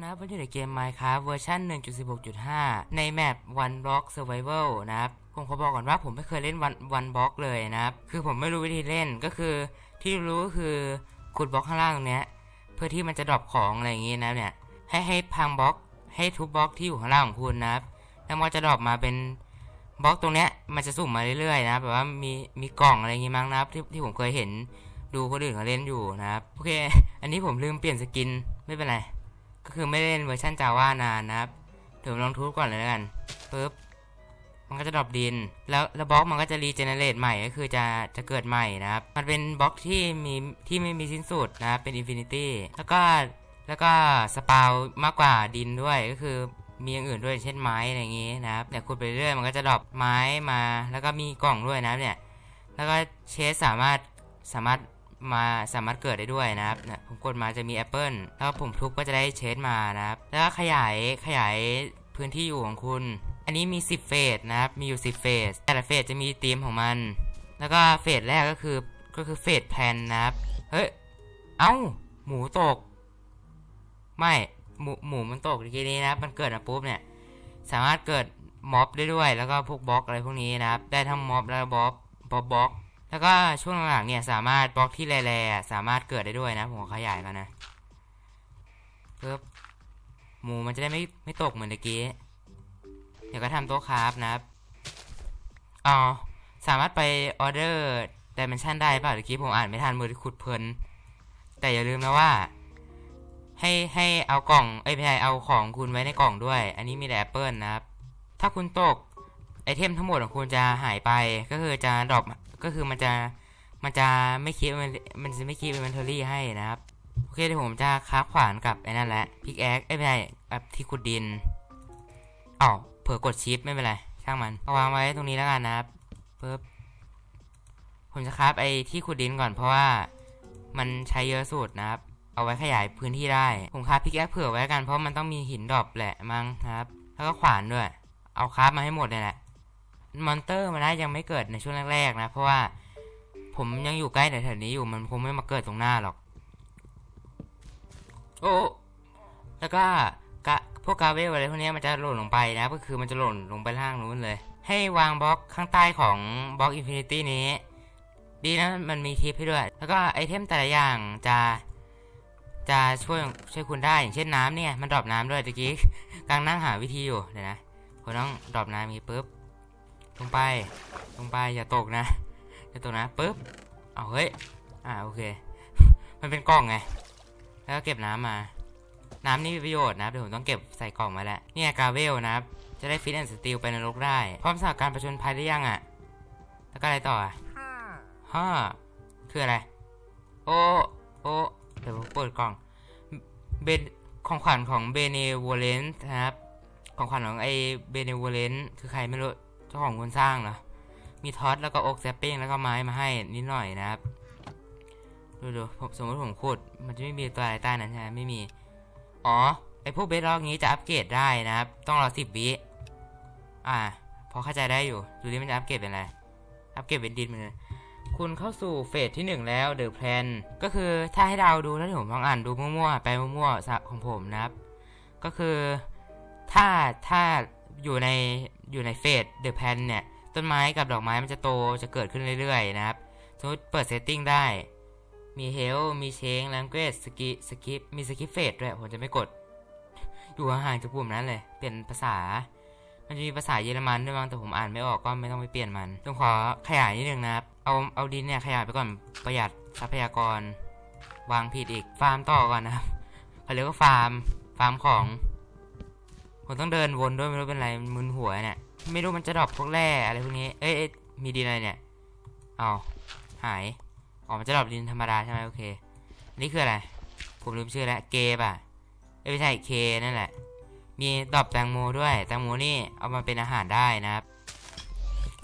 นะครับวันนี้อยู่ในเกม Minecraft เวอร์ชัน1.16.5 ในแมป One Block Survival นะครับผมขอบอกก่อนว่าผมไม่เคยเล่น One One Block เลยนะครับ คือผมไม่รู้วิธีเล่นก็คือ ที่รู้ก็คือขุดบล็อกข้างล่างตรงเนี้ยเพื่อที่มันจะดรอปของอะไรอย่างงี้นะเนี่ยให้ให้พังบล็อกให้ทุบบล็อกที่อยู่ข้างล่างของคุณนะครับแล้วมันจะดรอปมาเป็นบล็อกตรงเนี้ยมันจะสุ่มมาเรื่อยๆนะครับแบบว่ามีมีกล่องอะไรอย่างงี้มั้งนะครับที่ที่ผมเคยเห็นดูคนอื่นเขาเล่นอยู่นะครับโอเค อันนี้ผมลืมเปลี่ยนสกินไม่เป็นไร ก็คือไม่เล่นเวอร์ชันจาว่านานนะครับเดี๋ยวลองทุบก่อนเลยแล้วกันปึ๊บมันก็จะดรอปดิน แล้วแล้วบล็อกมันก็จะรีเจเนเรตใหม่ก็คือจะจะเกิดใหม่นะครับ มันเป็นบล็อกที่มีที่ไม่มีสิ้นสุดนะครับเป็นอินฟินิตี้แล้วก็แล้วก็สปาวมากกว่าดินด้วยก็คือมีอย่างอื่นด้วยเช่นไม้อะไรอย่างงี้นะครับเนี่ยขุดไปเรื่อยมันก็จะดรอปไม้มา แล้วก็มีกล่องด้วยนะครับเนี่ยแล้วก็เชสสามารถสามารถ มาสามารถเกิดได้ด้วยนะครับผมกดมาจะมีแอปเปิลแล้วผมทุบก็จะได้เชสมานะครับ แล้วก็ขยายขยายพื้นที่อยู่ของคุณ อันนี้มี 10 เฟสนะครับ มีอยู่ 10 เฟส แต่ละเฟสจะมีธีมของมัน แล้วก็เฟสแรกก็คือก็คือเฟสแพลนนะครับ เฮ้ย เอ้า หมูตก ไม่หมูหมูมันตกทีนี้นะครับ มันเกิดมาปุ๊บเนี่ย สามารถเกิดม็อบได้ด้วย แล้วก็พวกบล็อกอะไรพวกนี้นะครับ ได้ทั้งม็อบแล้วบล็อกบล็อก แล้วก็ช่วงหลังๆเนี่ยสามารถบล็อกที่แร่ๆสามารถเกิดได้ด้วยนะ ผมขยายกันนะปึ๊บหมูมันจะได้ไม่ไม่ตกเหมือนตะกี้ เดี๋ยวก็ทำโต๊ะคราฟนะครับอ๋อสามารถไปออเดอร์ดิเมนชันได้เปล่าตะกี้ผมอ่านไม่ทันมือขุดเพลิน แต่อย่าลืมนะว่า ให้ให้เอากล่องเอ้ยไม่ใช่เอาของคุณไว้ในกล่องด้วย อันนี้มีแต่แอปเปิลนะครับ ถ้าคุณตกไอเทมทั้งหมดของคุณจะหายไปก็คือจะดรอป ก็คือมันจะมันจะไม่คิดมันมันจะไม่คิดเป็นเทอรี่ให้นะครับ โอเคเดี๋ยวผมจะค้าขวานกับไอ้นั่นแหละพิกแอคเอ้ไม่ใช่แบบที่ขุดดินอ๋อเผื่อกดชิปไม่เป็นไรช่างมันเอาวางไว้ตรงนี้แล้วกันนะครับปึ๊บผมจะคราฟไอ้ที่ขุดดินก่อนเพราะว่ามันใช้เยอะสุดนะครับ เอาไว้ขยายพื้นที่ได้ ผมคราฟพิกแอคเผื่อไว้กันเพราะมันต้องมีหินดรอปแหละมั้งครับ แล้วก็ขวานด้วย เอาคราฟมาให้หมดเลยแหละ มอนเตอร์มันได้ยังไม่เกิดในช่วงแรกๆนะ เพราะว่าผมยังอยู่ใกล้แถวๆนี้อยู่มันคงไม่มาเกิดตรงหน้าหรอก โอ้แล้วก็กะพวกกาเวลอะไรพวกนี้มันจะหล่นลงไปนะ ก็คือมันจะหล่นลงไปล่างนู้นเลย ให้วางบล็อกข้างใต้ของบล็อกอินฟินิตี้นี้ ดีนะมันมีทิปให้ด้วย แล้วก็ไอเทมแต่ละอย่างจะจะช่วยช่วยคุณได้อย่างเช่นน้ำเนี่ย มันดรอปน้ำด้วยตะกี้กำลังนั่งหาวิธีอยู่เดี๋ยวนะผมต้องดรอปน้ำนี้ปุ๊บ ลงไป ลงไปอย่าตกนะ อย่าตกนะปุ๊บ เอาเฮ้ย อ่าโอเค มันเป็นกล่องไง แล้วก็เก็บน้ำมา น้ำนี่มีประโยชน์นะครับเดี๋ยวผมต้องเก็บใส่กล่องมาแล้วเนี่ยกาเวลนะครับ จะได้ฟิตแอนด์สติลไปนรกได้ พร้อมสำหรับการประชนภัยได้ยังอะ แล้วก็อะไรต่ออะฮ่าคืออะไร โอ้ โอ้ เดี๋ยวผมเปิดกล่อง เบนของขวัญของเบเนวเลนนะครับ ของขวัญของไอเบเนวเลนคือใครไม่รู้ เจ้าของคนสร้างเหรอ มีท็อตแล้วก็โอ๊กแซปปิ้งแล้วก็ไม้มาให้นิดหน่อยนะครับ ดูดูผมสมมติผมขุด มันจะไม่มีตัวอะไรใต้นั้นใช่ไหมไม่มี อ๋อ ไอพวกเบสล็อกนี้จะอัปเกรดได้นะครับ ต้องรอสิบวิอ่า พอเข้าใจได้อยู่ ดูดิมันจะอัปเกรดเป็นอะไร อัปเกรดเป็นดินเหมือนกันคุณเข้าสู่เฟสที่หนึ่งแล้วเดอะแพลนก็คือถ้าให้เราดูแล้วที่ผมลองอ่านดูมั่วๆไปมั่วๆของผมนะครับ ก็คือถ้าถ้า อยู่ในอยู่ในเฟสเดอะแพนเนี่ย ต้นไม้กับดอกไม้มันจะโตจะเกิดขึ้นเรื่อยๆนะครับ สมมติเปิดเซตติ้งได้ มีเฮลมีเชงแลงเกจสกิสกิปมีสกิปเฟสด้วย ผมจะไม่กด อยู่ห่างจากปุ่มนั้นเลย เปลี่ยนภาษา มันจะมีภาษาเยอรมันด้วยบางแต่ผมอ่านไม่ออกก็ไม่ต้องไปเปลี่ยนมัน ต้องขอขยายนิดนึงนะครับ เอาเอาดินเนี่ยขยายไปก่อนประหยัดทรัพยากร วางผิดอีกฟาร์มต่อก่อนนะครับเขาเรียกว่าฟาร์มฟาร์มของ ผมต้องเดินวนด้วยไม่รู้เป็นไรมันมึนหัวเนี่ยไม่รู้มันจะดรอปพวกแร่อะไรพวกนี้เอ้ยมีดินอะไรเนี่ยเอาหายอ๋อมันจะดรอปดินธรรมดาใช่ไหมโอเคนนี่คืออะไร ผมลืมชื่อแล้วเกป่ะเอ้ยไม่ใช่เคนั่นแหละ มีดรอปแตงโมด้วยแตงโมนี่เอามาเป็นอาหารได้นะครับ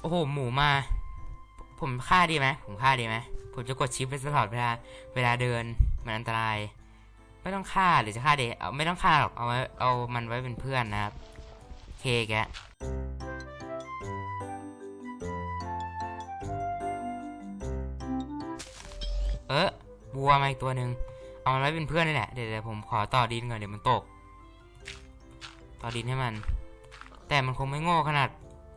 โอ้โหหมูมา ผมฆ่าดีไหมผมฆ่าดีไหมผมจะกดชิปไปตลอดเวลาเวลาเดินมันอันตราย ไม่ต้องฆ่าหรือจะฆ่าเดเอาไม่ต้องฆ่าหรอกเอาไว้เอามันไว้เป็นเพื่อนนะครับเคแกะเออบัวมาอีกตัวหนึ่งเอามันไว้เป็นเพื่อนนี่แหละเดี๋ยวผมขอต่อดินก่อนเดี๋ยวมันตก ต่อดินให้มัน แต่มันคงไม่โง่ขนาด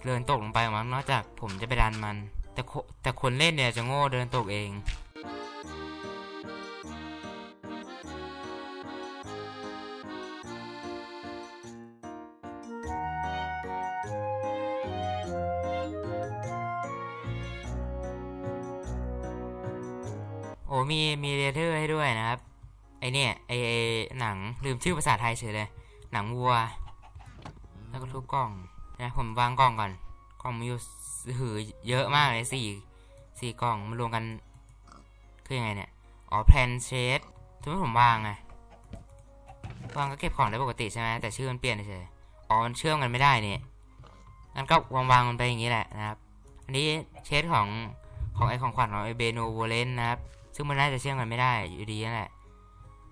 เดินตกลงไปหรอกมั้งนอกจากผมจะไปดันมัน แต่แต่คนเล่นเนี่ยจะโง่เดินตกเอง โอ้มีมีเรเทอร์ให้ด้วยนะครับ ไอเนี่ยไอไอหนังลืมชื่อภาษาไทยเฉยเลย หนังวัว แล้วก็ทุบกล่องนะผมวางกล่องก่อน กล่องมีอยู่หือเยอะมากเลยสี่สี่กล่องมารวมกัน คือยังไงเนี่ย อ๋อแพลนเชดสมมติผมวางไงวางก็เก็บของได้ปกติใช่ไหมแต่ชื่อมันเปลี่ยนเฉยอ๋อมันเชื่อมกันไม่ได้เนี่ยงั้นก็วางวางมันไปอย่างนี้แหละนะครับ อันนี้เชดของของไอของขวัญของไอเบโนโวเลนนะครับ ซึ่งมันน่าจะเชื่อมกันไม่ได้อยู่ดีนั่นแหละ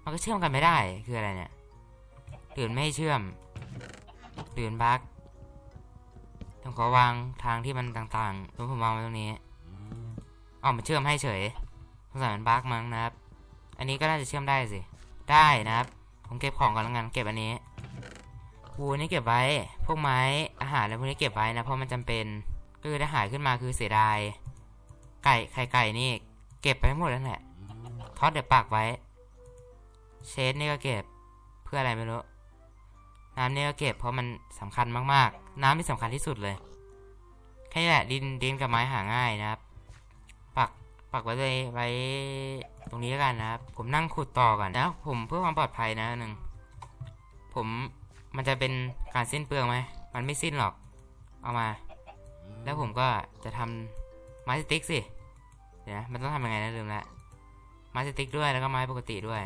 มันก็เชื่อมกันไม่ได้คืออะไรเนี่ยหรือไม่เชื่อมหรือบั๊กผมขอวางทางที่มันต่างๆแล้ผมวางไว้ตรงนี้อ๋อมันเชื่อมให้เฉยสงสัยมันบักมั้งนะครับ อันนี้ก็น่าจะเชื่อมได้สิ ได้นะครับ ผมเก็บของก่อนแล้วกันเก็บอันนี้วูนี่เก็บไว้ พวกไม้อาหารอะไรพวกนี้เก็บไว้นะเพราะมันจำเป็น ก็คือถ้าหายขึ้นมาคือเสียดาย ไก่ไข่ไก่นี่ ก็บไปหมดแล้วแหละทอดเดี๋ยวปักไว้ เชดนี่ก็เก็บ เพื่ออะไรไม่รู้ น้ำนี่ก็เก็บเพราะมันสำคัญมากๆ น้ำที่สำคัญที่สุดเลย แค่นี้แหละดินดินกับไม้หาง่ายนะครับ ปักปักไว้เลยไว้ตรงนี้แล้วกันนะครับ ผมนั่งขุดต่อก่อนนะ ผมเพื่อความปลอดภัยนะหนึ่ง ผมมันจะเป็นการสิ้นเปลืองไหม มันไม่สิ้นหรอก เอามา แล้วผมก็จะทำไม้สติ๊กสิ เดี๋ยวมันต้องทำยังไงนะลืมละไม้สติ๊กด้วยแล้วก็ไม้ปกติด้วย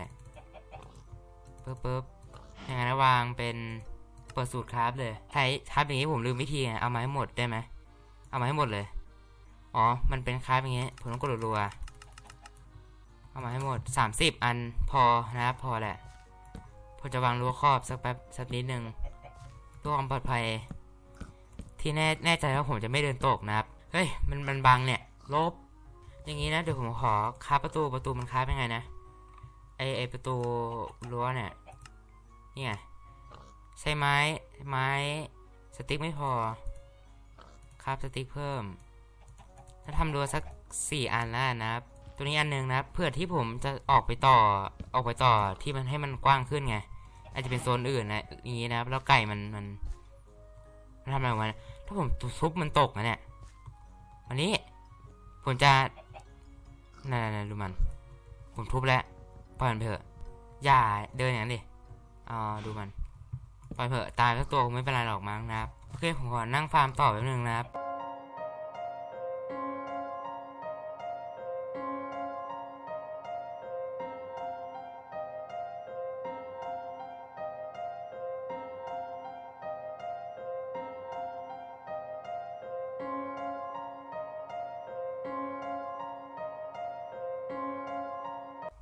ปึ๊บปึ๊บยังไงนะวางเป็นเปิดสูตรคราฟเลยใช้คราฟอย่างนี้ผมลืมวิธีเอาไม้หมดได้ไหมเอาไม้หมดเลย อ๋อ มันเป็นคราฟอย่างนี้ผมต้องกดรัวๆเอามาให้หมด 30 อันพอนะครับพอแหละผมจะวางรั้วครอบสักแป๊บสักนิดหนึ่งเพื่อความปลอดภัย ที่แน่แน่ใจว่าผมจะไม่เดินตกนะครับ เฮ้ย มันมันบังเนี่ย ลบ อย่างนี้นะเดี๋ยวผมขอคาประตูประตูมันคาบยังไงนะไอไอประตูรั้วเนี่ยนี่ไงใช้ไม้ไม้สติ๊กไม่พอคาบสติ๊กเพิ่มถ้าทำรั้วสักสี่อันแล้วนะครับตัวนี้อันหนึ่งนะเพื่อที่ผมจะออกไปต่อออกไปต่อที่มันให้มันกว้างขึ้นไงอาจจะเป็นโซนอื่นนะนี้นะครับ แล้วไก่มันมันมันทำอะไรของมันถ้าผมทุบมันตกนะเนี่ยวันนี้ผมจะ นั่นๆๆดูมัน ผมทุบแล้วปล่อยมันไปเถอะ อย่าเดินอย่างนั้นดิอ๋อดูมัน ปล่อยเถอะตายสักตัวคงไม่เป็นไรหรอกมั้งนะครับโอเคผมขอนั่งฟาร์มต่อแป๊บนึงนะครับ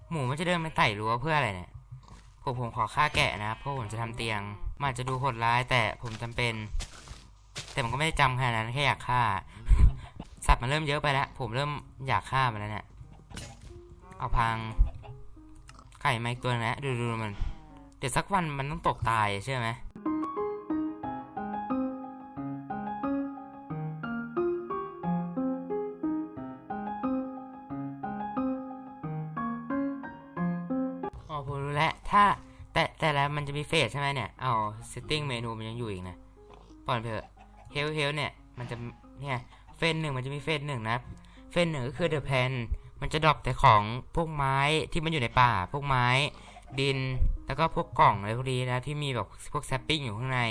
หมูมันจะเดินไปไต่รั้วเพื่ออะไรเนี่ยผมผมขอฆ่าแกะนะครับเพราะผมจะทำเตียงมันอาจจะดูโหดร้ายแต่ผมจำเป็น แต่มันก็ไม่ได้จำขนาดนั้นแค่อยากฆ่า สัตว์มันเริ่มเยอะไปแล้วผมเริ่มอยากฆ่ามันแล้วเนี่ยเอาพังไก่มาอีกตัวนึงแล้วดูดูมัน เดี๋ยวสักวันมันต้องตกตายเชื่อไหม ถ้าแต่แต่แล้วมันจะมีเฟสใช่ไหมเนี่ย เอา setting เมนูมันยังอยู่อีกนะปล่อยเถอะเฮลเฮลเนี่ย มันจะ เนี่ย เฟสหนึ่งมันจะมีเฟสหนึ่งนะ เฟสหนึ่งก็คือ the plan มันจะดรอปแต่ของพวกไม้ที่มันอยู่ในป่า พวกไม้ ดิน แล้วก็พวกกล่องอะไรพวกนี้นะ ที่มีแบบพวกแซปปิ้งอยู่ข้างใน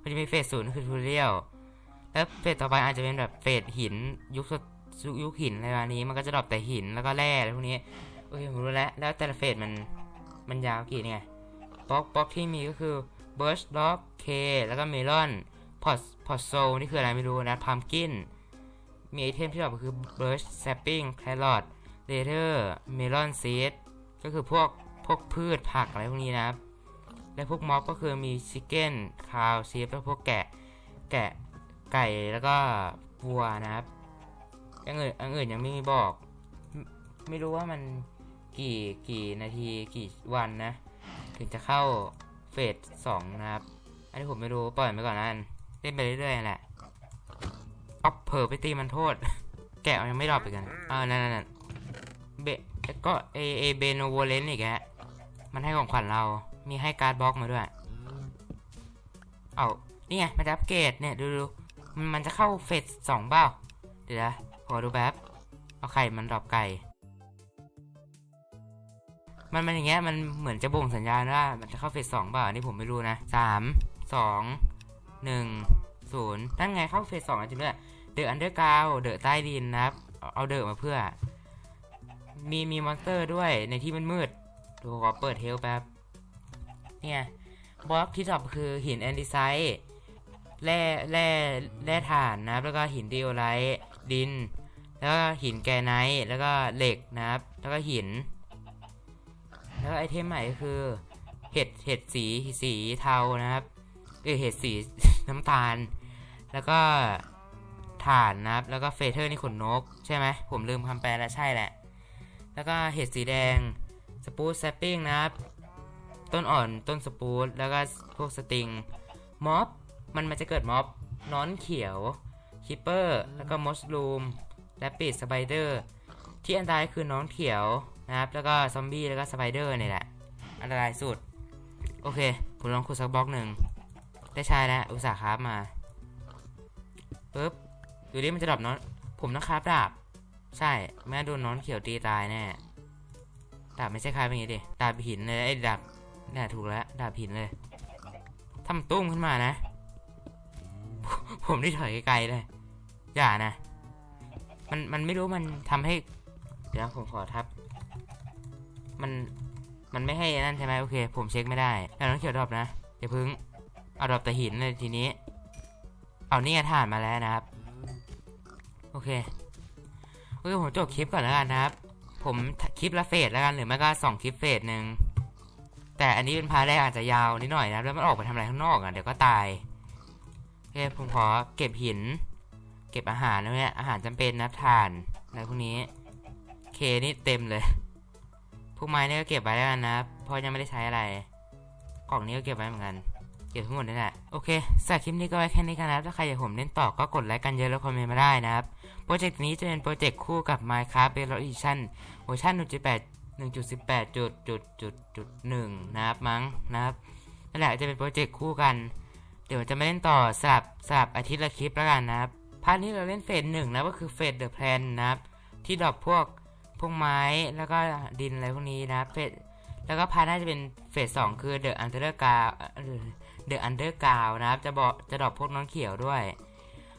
มันจะมีเฟสศูนย์คือทูเรียลแล้วเฟสต่อไปอาจจะเป็นแบบเฟสหิน ยุคยุคหินอะไรประมาณนี้ มันก็จะดรอปแต่หินแล้วก็แร่อะไรพวกนี้ โอเคผมรู้แล้ว แล้วแต่ละเฟสมัน มันยาวกี่เนี่ยบล็อกบล็อกที่มีก็คือ Birch Dog K แล้วก็ Melon Pot Pot Soul นี่คืออะไรไม่รู้นะ Pumpkin มีไอเทมที่ดรอปก็คือ Birch Sapling Carrot Leather Melon Seed ก็คือพวกพวกพืชผักอะไรพวกนี้นะครับ และพวกม็อบก็คือมี Chicken Cow Sheep แล้วพวกแกะแกะไก่แล้วก็วัวนะครับอย่างอื่นอย่างอื่นยังไม่มีบอก ไมไม่รู้ว่ามัน กี่กี่นาทีกี่วันนะ ถึงจะเข้าเฟสสองนะครับ อันนี้ผมไม่รู้ปล่อยไปก่อนนั่นเล่นไปเรื่อยๆแหละอ๊อฟเผลอไปตีมันโทษ แกะยังไม่รอปอีกกันอ่านั่นนั่นเบก็เอเอเบโนโวเลนอีกแกมันให้ของขวัญเรา มีให้การ์ดบล็อกมาด้วย เอานี่ไงมันจะอัปเกรดเนี่ยดูดูมันมันจะเข้าเฟสสองเปล่า เดี๋ยวนะขอดูแป๊บ เอาไข่มันดรอปไก่ มันมันอย่างเงี้ยมันเหมือนจะบ่งสัญญาณว่ามันจะเข้าเฟสสองเปล่าอันนี้ผมไม่รู้นะสามสองหนึ่งศูนย์นั่นไงเข้าเฟสสองจริงด้วยเดอะอันเดอร์กราวเดอะใต้ดินนะครับ เอาเดอะมาเพื่อ มีมีมอนสเตอร์ด้วยในที่มันมืดดูขอเปิดเทลแป๊บเนี่ยบล็อกที่ตอบคือหินแอนดิไซต์แร่แร่แร่ถ่านนะครับ แล้วก็หินดิโอไลท์ดิน แล้วก็หินแกรไนท์แล้วก็เหล็กนะครับ แล้วก็หิน แล้วไอเทมใหม่ก็คือ เห็ดเห็ดสีสีเทานะครับเออเห็ดสีน้ำตาล แล้วก็ถ่านนะครับ แล้วก็เฟเธอร์นี่ขนนก ใช่ไหมผมลืมคำแปลแล้วใช่แหละ แล้วก็เห็ดสีแดงสปูตแซปปิ้งนะครับ ต้นอ่อนต้นสปูตแล้วก็พวกสติงม็อบมันมันจะเกิดม็อบนอนเขียวคิปเปอร์แล้วก็มอสลูมและปิดสไปเดอร์ที่อันตรายคือน้องเขียว นะครับ แล้วก็ซอมบี้แล้วก็สไปเดอร์นี่แหละ อันตรายสุด โอเค ผมลองขุดสักบล็อกหนึ่ง ได้ใช้แล้ว อุตส่าห์คราฟมาปึ๊บ ดูดิมันจะดรอปน้องผมต้องคราฟดาบ ใช่ แม่โดนน้องเขียวตีตายแน่ ดาบไม่ใช่คราฟอย่างงี้ดิ ดาบหินเลยไอ้ดาบเนี่ยถูกแล้ว ดาบหินเลยทำตุ้มขึ้นมานะ ผมได้ถอยไกลๆเลย อย่านะ มันมันไม่รู้มันทำให้ เดี๋ยวผมขอทับ มันมันไม่ให้นั่นใช่ไหมโอเค ผมเช็คไม่ได้แล้วน้องเขียวดรอปนะอย่าพึ่งเอาดรอปแต่หินเลยทีนี้ เอานี่ไงถ่านมาแล้วนะครับ โอเคโอเคผมจบคลิปก่อนแล้วกันนะครับ ผมคลิปละเฟสแล้วกันหรือไม่ก็สองคลิปเฟสหนึ่งแต่อันนี้เป็นพาร์ทแรกอาจจะยาวนิดหน่อยนะแล้วมันออกไปทำอะไรข้างนอกอะเดี๋ยวก็ตายโอเคผมขอเก็บหิน เก็บอาหารนะเนี่ยอาหารจำเป็นนะถ่านอะไรพวกนี้เคนี่เต็มเลย วกไม้นี่ก็เก็บไว้แล้วกันนะครับเพราะยังไม่ได้ใช้อะไร กล่องนี้ก็เก็บไว้เหมือนกัน เก็บทั้งหมดนี่แหละ โอเคสำหรับคลิปนี้ก็ไว้แค่นี้กันนะครับ ถ้าใครอยากผมเล่นต่อก็กดไลค์กันเยอะแล้วคอมเมนต์มาได้นะครับ โปรเจกต์นี้จะเป็นโปรเจกต์คู่กับ Minecraft Base Edition เวอร์ชัน1.8 1.18จุดจุดจุดจุดหนึ่งนะครับมั้งนะครับนั่นแหละจะเป็นโปรเจกต์คู่กัน เดี๋ยวจะไม่เล่นต่อสลับสลับอาทิตย์ละคลิปแล้วกันนะครับพาร์ทนี้เราเล่นเฟสหนึ่งนะก็คือเฟสเดอะแพลนนะครับที่ดรอปพวก พวกไม้แล้วก็ดินอะไรพวกนี้นะเฟสแล้วก็พาร์ทน่าจะเป็นเฟสสองคือเดอะอันเดอร์กาเดอะอันเดอร์กาวนะครับ จะบอกจะดรอปพวกน้องเขียวด้วย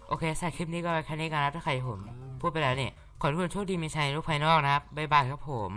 โอเคสำหรับคลิปนี้ก็ไปแค่นี้กันนะถ้าใครผมพูดไปแล้วเนี่ยขอทุกคนโชคดีมีชัยลูกภายนอกนะครับบ๊ายบายครับผม